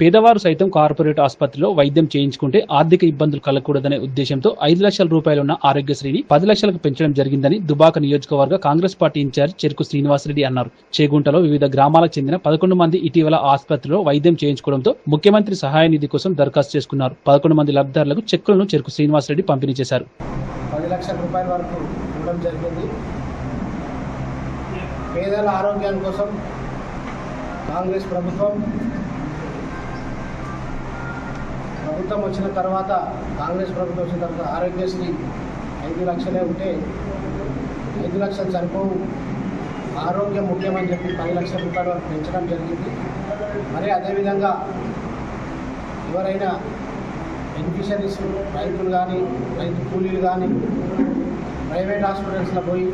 పేదవారు సైతం కార్పొరేట్ ఆసుపత్రిలో వైద్యం చేయించుకుంటే ఆర్థిక ఇబ్బందులు కలగకూడదనే ఉద్దేశంతో ఐదు లక్షల రూపాయలున్న ఆరోగ్యశ్రీని పది లక్షలకు పెంచడం జరిగిందని దుబాక నియోజకవర్గ కాంగ్రెస్ పార్టీ ఇన్ఛార్జ్ చెరుకు శ్రీనివాసరెడ్డి అన్నారు. చేగుంటలో వివిధ గ్రామాలకు చెందిన పదకొండు మంది ఇటీవల ఆసుపత్రిలో వైద్యం చేయించుకోవడంతో ముఖ్యమంత్రి సహాయ నిధి కోసం దరఖాస్తు చేసుకున్నారు. పదకొండు మంది లబ్ధిదారులకు చెక్కులను చెరుకు శ్రీనివాసరెడ్డి పంపిణీ చేశారు. పది లక్షల రూపాయల వరకు ఇవ్వడం జరిగింది. పేదల ఆరోగ్యం కోసం కాంగ్రెస్ ప్రభుత్వం ప్రభుత్వం వచ్చిన తర్వాత కాంగ్రెస్ ప్రభుత్వం వచ్చిన తర్వాత ఆరోగ్యశ్రీ ఐదు లక్షలే ఉంటే ఐదు లక్షలు సరిపోవు. ఆరోగ్యం ముఖ్యమని చెప్పి పది లక్షల రూపాయలు పెంచడం జరిగింది. మరి అదేవిధంగా ఎవరైనా బెనిఫిషరీస్ రైతులు కానీ రైతు కూలీలు కానీ ప్రైవేట్ హాస్పిటల్స్లో పోయి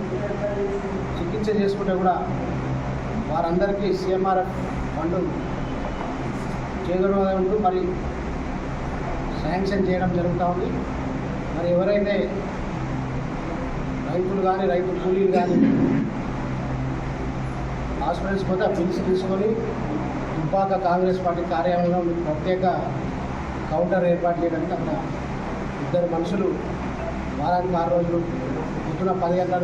చికిత్స చేసుకుంటే కూడా వారందరికీ సీఎంఆర్ఎఫ్ ఫండ్ చేయగలదు మరి శాంక్షన్ చేయడం జరుగుతూ ఉంది. మరి ఎవరైతే రైతులు కానీ రైతు కూలీలు కానీ హాస్పిటల్స్ పోతే ఆ బిల్స్ తీసుకొని దుబ్బాక కాంగ్రెస్ పార్టీ కార్యాలయంలో ప్రత్యేక కౌంటర్ ఏర్పాటు చేయడానికి అక్కడ ఇద్దరు మనుషులు వారానికి ఆరు రోజులు పొద్దున పది గంటల